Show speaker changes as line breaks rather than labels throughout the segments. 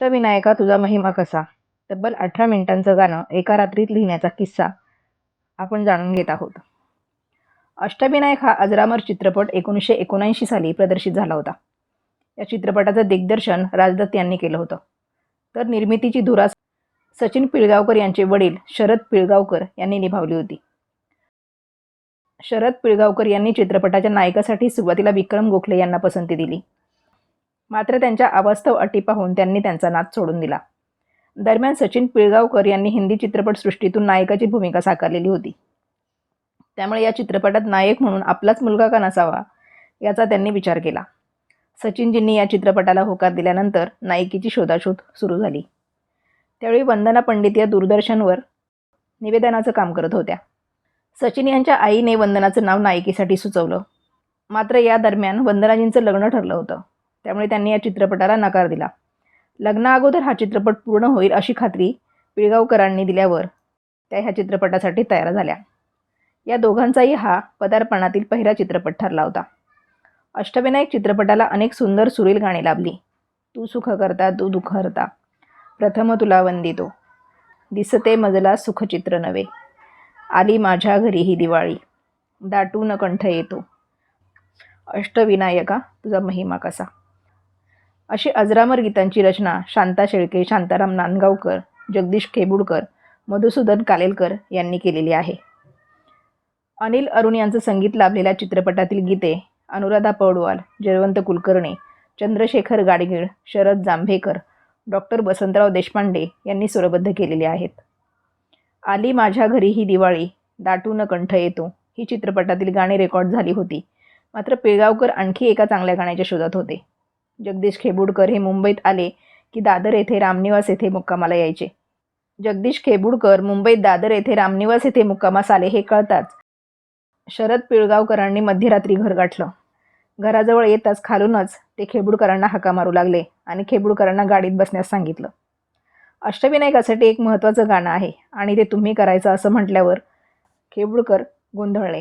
अष्टविनायका तुझा महिमा कसा? तब्बल अठरा मिनिटांचं गाणं एका रात्रीत लिहिण्याचा किस्सा आपण जाणून घेत आहोत. अष्टविनायक हा अजरामर चित्रपट एकोणीसशे एकोणऐंशी साली प्रदर्शित झाला होता. या चित्रपटाचं दिग्दर्शन राजदत्त यांनी केलं होतं. तर निर्मितीची धुरा सचिन पिळगावकर यांचे वडील शरद पिळगावकर यांनी निभावली होती. शरद पिळगावकर यांनी चित्रपटाच्या नायकासाठी सुरुवातीला विक्रम गोखले यांना पसंती दिली. मात्र त्यांच्या अवास्तव अटी पाहून त्यांनी त्यांचा नाद सोडून दिला. दरम्यान सचिन पिळगावकर यांनी हिंदी चित्रपटसृष्टीतून नायकाची भूमिका साकारलेली होती. त्यामुळे या चित्रपटात नायक म्हणून आपलाच मुलगा का नसावा याचा त्यांनी विचार केला. सचिनजींनी या चित्रपटाला होकार दिल्यानंतर नायिकेची शोधाशोध सुरू झाली. त्यावेळी वंदना पंडित या दूरदर्शनवर निवेदनाचं काम करत होत्या. सचिन यांच्या आईने वंदनाचं नाव नायिकेसाठी सुचवलं. मात्र या दरम्यान वंदनाजींचं लग्न ठरलं होतं. त्यामुळे त्यांनी या चित्रपटाला नकार दिला. लग्नाअगोदर हा चित्रपट पूर्ण होईल अशी खात्री पिळगावकरांनी दिल्यावर त्या ह्या चित्रपटासाठी तयार झाल्या. या दोघांचाही हा पदार्पणातील पहिला चित्रपट ठरला होता. अष्टविनायक चित्रपटाला अनेक सुंदर सुरील गाणी लाभली. तू सुख करता तू दुःख हरता. प्रथम तुला वंदितो दिसते मजला सुखचित्र नवे आली माझ्या घरी ही दिवाळी. दाटून कंठ येतो. अष्टविनायका तुझा महिमा कसा? अशी अजरामर गीतांची रचना शांता शेळके शांताराम नांदगावकर जगदीश खेबुडकर मधुसूदन कालेलकर यांनी केलेली आहे. अनिल अरुण यांचं संगीत लाभलेल्या चित्रपटातील गीते अनुराधा पौडवाल जयवंत कुलकर्णी चंद्रशेखर गाडगीळ शरद जांभेकर डॉक्टर वसंतराव देशपांडे यांनी स्वरबद्ध केलेली आहेत. आली माझ्या घरी ही दिवाळी दाटून कंठ येतो. ही चित्रपटातील गाणी रेकॉर्ड झाली होती. मात्र पिळगावकर आणखी एका चांगल्या गाण्याच्या शोधात होते. जगदीश खेबुडकर हे मुंबईत आले की दादर येथे रामनिवास येथे मुक्कामाला यायचे. जगदीश खेबुडकर मुंबईत दादर येथे रामनिवास येथे मुक्कामास आले हे कळताच शरद पिळगावकरांनी मध्यरात्री घर गाठलं. घराजवळ येताच खालूनच ते खेबुडकरांना हाका मारू लागले आणि खेबुडकरांना गाडीत बसण्यास सांगितलं. अष्टविनायकासाठी एक महत्त्वाचं गाणं आहे आणि ते तुम्ही करायचं असं म्हटल्यावर खेबुडकर गोंधळले.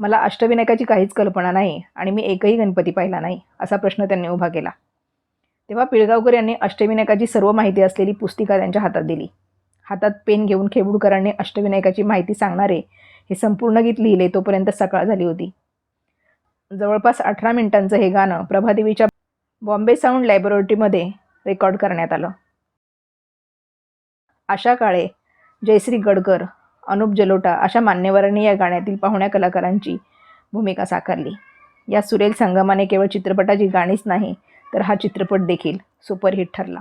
मला अष्टविनायकाची काहीच कल्पना नाही आणि मी एकही गणपती पाहिला नाही असा प्रश्न त्यांनी उभा केला. तेव्हा पिळगावकर यांनी अष्टविनायकाची सर्व माहिती असलेली पुस्तिका त्यांच्या हातात दिली. हातात पेन घेऊन खेबुडकरांनी अष्टविनायकाची माहिती सांगणारे हे संपूर्ण गीत लिहिले तोपर्यंत सकाळ झाली होती. जवळपास अठरा मिनिटांचं हे गाणं प्रभादेवीच्या बॉम्बे साऊंड लॅबोरेटरीमध्ये रेकॉर्ड करण्यात आलं. आशा काळे जयश्री गडकर अनुप जलोटा अशा मान्यवरांनी या गाण्यातील पाहुण्या कलाकारांची भूमिका साकारली. या सुरेल संगमाने केवळ चित्रपटाची गाणीच नाही तर हा चित्रपट देखील सुपरहिट ठरला.